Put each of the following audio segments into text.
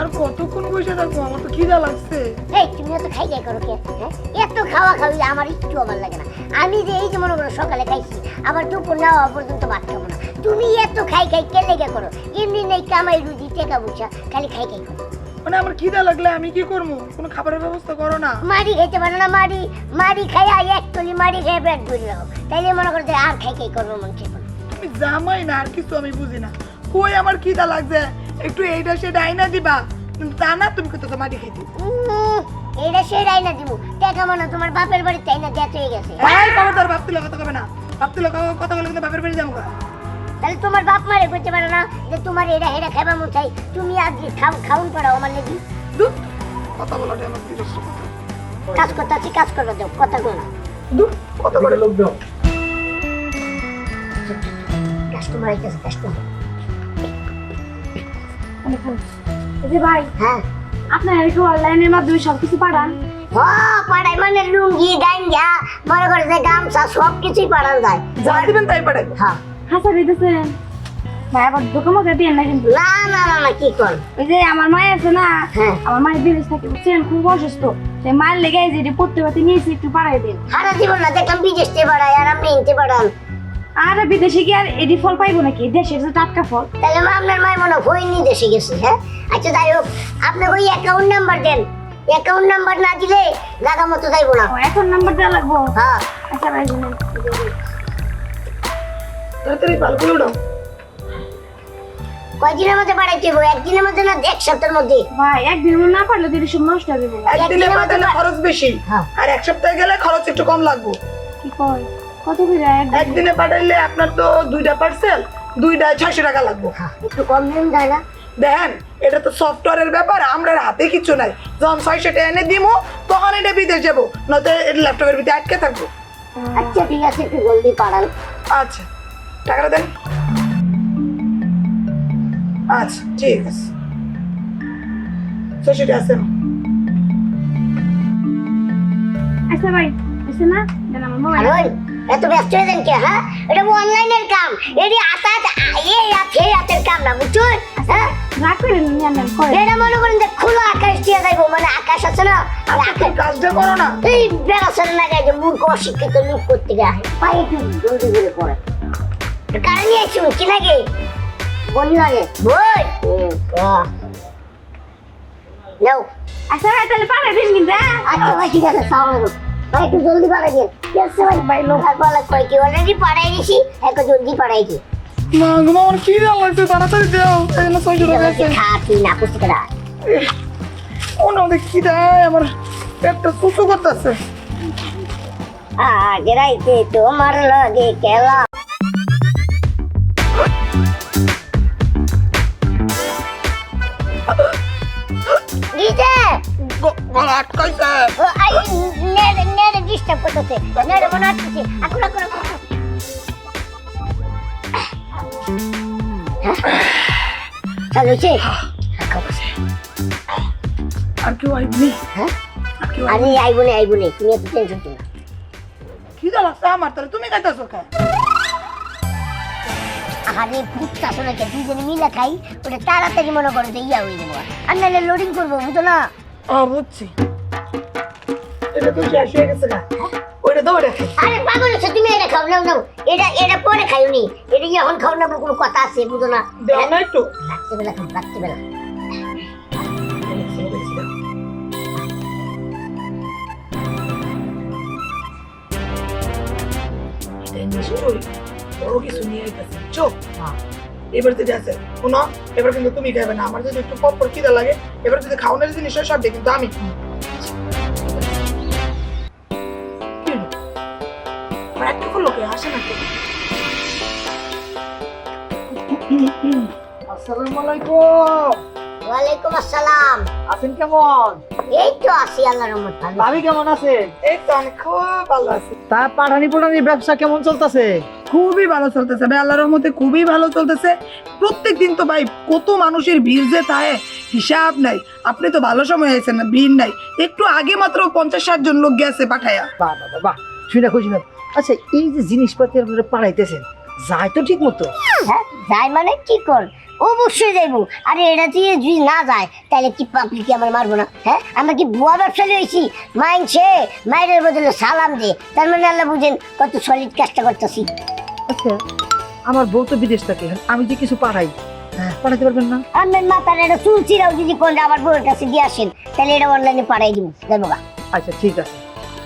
আর কতক্ষণ বসে থাকব? আমার তো খিদা লাগছে। এই তুমি এত খাই খাই করো কে? হ্যাঁ? এত খাওয়া খাওয়াই আমার একটু আমার লাগে না। আমি যে এই যে মনে করো সকালে খাইছি আবার দুপুর না হওয়া পর্যন্ত ভাত খাব না। তুমি এত খাই খাই কে লেগে করো? এমনি নেই কামাই রুজি টেকা বুঝা খালি খাই খাই করো। মানে আমার খিদা লাগলে আমি কি করব? কোনো খাবারের ব্যবস্থা করো না। মারি খাইতে পারো না মারি মারি খাই আর এক তুলি মারি খাই পেট ভরে রাখো তাইলে মনে করো আর খাই খাই করব মন চাই করো। তুমি জামাই না আর কিছু আমি বুঝি না। কই আমার খিদা লাগছে? একটু এইটা সেটা আইনা দিবা কিন্তু তা না তুমি কত মাটি খাইতে এইটা সেরাই না দিব টেকা মানে তোমার বাপের বাড়ি তাই না দেখ হয়ে গেছে। এই বাবা তোর বাপ তুলে কথা কবে না? বাপ তুলে কথা বলে কিন্তু বাপের বাড়ি যাব তাহলে তোমার বাপ মারে করতে পারো না যে তোমার এটা এটা খাইবা মন চাই। তুমি আজ খাও খাউন পড়াও আমার নাকি ধুর, কথা বলাটা আমার কথা। কাজ করতে আছি কাজ করবে দাও কথা কো না। ধুর, কথা বলে। লোক দাও কাস্টমার আইতেছে কাস্টমার যে ভাই। হ্যাঁ। আপনার একটু অনলাইনের মাধ্যমে সবকিছু পাঠান। ও পাড়াই মানে লুঙ্গি গাঞ্জা মনে করে যে গামছা সব কিছুই পাঠানো যায়। যা দিবেন তাই পাঠাইবো হ্যাঁ। দিতেছেন ভাই আবার দোকান মুখে দিয়ে না কিন্তু? না না না না কি কর? ওই যে আমার মায় আছে না হ্যাঁ। আমার মায়ের বিদেশ থাকে বুঝছেন? খুব অসুস্থ। সেই মায়ের লেগে যে পড়তে পারতে নিয়েছি একটু পাড়াই দিন। সারা জীবন না দেখলাম বিদেশ থেকে পাঠাই আর আপনি ইনতে পাঠান আর বিদেশে কি আর এটি ফল পাইবো নাকি? দেশের যে টাটকা ফল। তাহলে মা আপনার মায়ের মনে হয় নি দেশে গেছে হ্যাঁ? আচ্ছা যাই হোক আপনি ওই অ্যাকাউন্ট নাম্বার দেন। অ্যাকাউন্ট নাম্বার না দিলে জায়গা মতো যাইবো না। ও, এখন নাম্বার দেওয়া লাগবো? হ্যাঁ। আচ্ছা ভাই শুনেন। তাড়াতাড়ি করে উঠাও। কয়দিনের মধ্যে পাঠাইতে হইব? একদিনের মধ্যে না এক সপ্তাহের মধ্যে? ভাই একদিন না পারলে তো সব নষ্ট একদিনে একদিনের মধ্যে খরচ বেশি। হ্যাঁ। আর এক সপ্তাহে গেলে খরচ একটু কম লাগবে। কি কয়? কত করে একদিনে পাঠাইলে আপনার তো দুইটা পার্সেল দুইটা ছয়শো টাকা লাগবে। হ্যাঁ একটু কম দিন যায় না দেখেন এটা তো সফটওয়্যারের ব্যাপার আমরা হাতে কিছু নাই। যখন ছয়শো টাকা এনে দিমু তখন এটা বিদেশ যাব নয়তো এটা ল্যাপটপের ভিতরে আটকে থাকব। আচ্ছা ঠিক আছে একটু জলদি পাঠান। আচ্ছা টাকাটা দেন। আচ্ছা ঠিক আছে। ছয়শো টাকা আছে। আচ্ছা ভাই আছে না? আমার মোবাইল এত ব্যস্ত হয়ে যান কে হ্যাঁ? এটা অনলাইনের কাম। এটি আতাত এই আছে হাতের কাম না বুঝছ হ্যাঁ? এটা মনে করেন যে খোলা আকাশ দিয়ে যাইবো মানে আকাশ আছে না? আচ্ছা আকাশ কাজটা করো না। এই বেড়াছেন না যে মূর্খ অশিক্ষিত লোক করতে গায়ে পায়ে একটু জলদি করে পড়ে। কারণ নিয়ে আসুন কি লাগে? বলি লাগে। বই? নাও। আচ্ছা ভাই তাহলে কিন্তু হ্যাঁ? আচ্ছা ভাই ঠিক আছে সালাম আলাইকুম। ভাই একটু জলদি আমার কি লাগছে? তাড়াতাড়ি দাও এই না না ও না কি দেয়? আমার পেটটা সুসু করতেছে। আজ রাইতে তোমার লগে খেলা গীতা গলা আটকাইছে। ডিস্টার্ব করতেছে। নেড়ে মনে এখন এখন চালু আর কেউ আইবনি হ্যাঁ? আর কেউ আমি আইবো না তুমি এত টেনশন করো না কি লাগছে আমার? তাহলে তুমি খাইতেছো কে? আরে দুজনে মিলে খাই ওটা তাড়াতাড়ি মনে করো যে ইয়া হয়ে যাব। আর নাহলে লোডিং করব বুঝো না? বুঝছি। আরে পাগল হচ্ছে তুমি এটা খাও নাও নাও। এটা এটা পরে খাইও এটা যখন খাও না কোনো কথা আছে বুঝো না। দাও না একটু। রাত্রিবেলা খাও রাত্রিবেলা। এটা নিশ্চয়ই বড় কিছু নিয়ে আইতেছে। চোখ এবার আছে শোনো এবার কিন্তু তুমি খাবে না। আমার যদি একটু পপ খিদা লাগে এবার যদি খাওয়ানোর জিনিস হয় সব কিন্তু আমি করল কে আসে না কেউ আসসালামু আলাইকুম। ওয়ালাইকুম আসসালাম। আছেন কেমন? এই তো আছি আল্লাহর রহমত ভাবি কেমন আছে? এই তো আমি খুব ভালো আছি। তা পাঠানি পুরানি ব্যবসা কেমন চলতেছে? খুবই ভালো চলতেছে ভাই আল্লাহর রহমতে খুবই ভালো চলতেছে। প্রত্যেক দিন তো ভাই কত মানুষের ভিড় যে থাকে হিসাব নাই। আপনি তো ভালো সময় আছেন না ভিড় নাই। একটু আগে মাত্র পঞ্চাশ ষাট জন লোক গেছে পাঠায়া। বাহ বাহ বাহ, বাহ। শুনে খুশি না আচ্ছা এই যে জিনিসপাতি আপনারা পাঠাইতেছেন যায় তো ঠিক মতো হ্যাঁ যাই মানে কি কর? অবশ্যই যাইবো। আরে এটা দিয়ে যদি না যায় তাহলে কি পাবলিক কি আমার মারবো না? হ্যাঁ আমরা কি বুয়া ব্যবসায়ী হয়েছি মাইনছে মায়ের বদলে সালাম দে। তার মানে আল্লাহ বুঝেন কত সলিড কাজটা করতেছি। আচ্ছা আমার বউ তো বিদেশ থাকে আমি যে কিছু পাঠাই হ্যাঁ পাঠাতে পারবেন না? আমার মাথার এটা চুল চিরাও যদি কোন আমার বউয়ের কাছে দিয়ে আসেন তাহলে এটা অনলাইনে পাঠাই দিব। গা। আচ্ছা ঠিক আছে।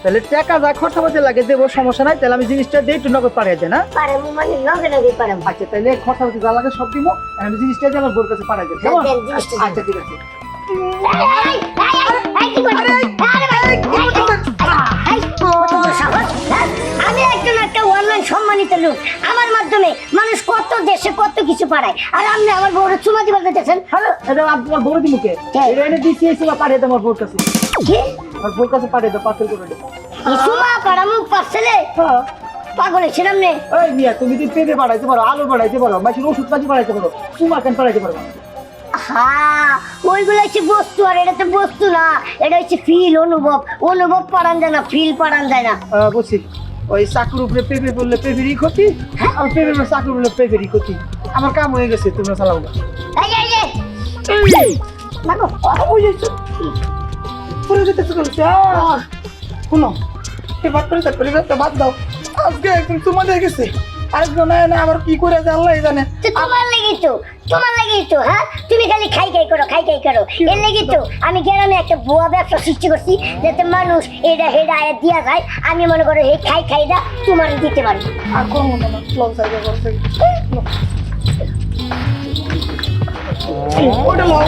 তাহলে টাকা যা খরচা পাতি লাগে দেবো সমস্যা নাই তাহলে আমি জিনিসটা দিয়ে একটু নগদ পাঠিয়ে দেয় না মানে লগে লগে আচ্ছা তাহলে খরচা পাতি যা লাগে সব দিব আমি জিনিসটা দিয়ে আমার বোর কাছে পাঠিয়ে দেন। আচ্ছা ঠিক আছে পাঠায় আর আপনি আমার বউরে চুমা দিবার দিতেছেন হ্যালো এটা বড় দিমুকে হ্যাঁ। এটা এনে দিচ্ছি এসে পাঠিয়ে দাও আমার বউর কাছে। কি? আমার বউর কাছে পাঠিয়ে দাও পার্সেল করে দাও এই চুমা পাড়ামু পার্সেলে হ্যাঁ। পাগল ছিলাম নে। এই মিয়া তুমি যদি পেঁপে বাড়াইতে পারো আলু বাড়াইতে পারো মাছের ওষুধ পাতি বাড়াইতে পারো তোমার কেন বাড়াইতে পারো? হ্যাঁ ওইগুলো হচ্ছে বস্তু আর এটা তো বস্তু না। এটা হচ্ছে ফিল অনুভব। অনুভব পাড়ান যায় না ফিল পাড়ান যায় না। বুঝছি। ওই চাকুর উপরে পেঁপে পড়লে পেঁপেরই ক্ষতি আর পেঁপে চাকুর উপরে পেঁপেরই ক্ষতি। আমার কাম হয়ে গেছে তোমরা চালাও! শুনো এবার করে তার পরিবারটা বাদ দাও। আজকে একদিন তোমার দিয়ে গেছে। আরেকজন না না আবার কি করে আল্লাহ জানে? তো তোমার লেগেই তো তোমার লেগেই তো হ্যাঁ? তুমি খালি খাই খাই করো খাই খাই করো। এর লেগেই তো আমি গ্রামে একটা ভুয়া ব্যবসা সৃষ্টি করছি যাতে মানুষ এটা হেডা আয়া দিয়া যায়। আমি মনে করো এই খাই খাইটা তোমার দিতে পারি আর করব না লং। সাইডে করছে ওটা লও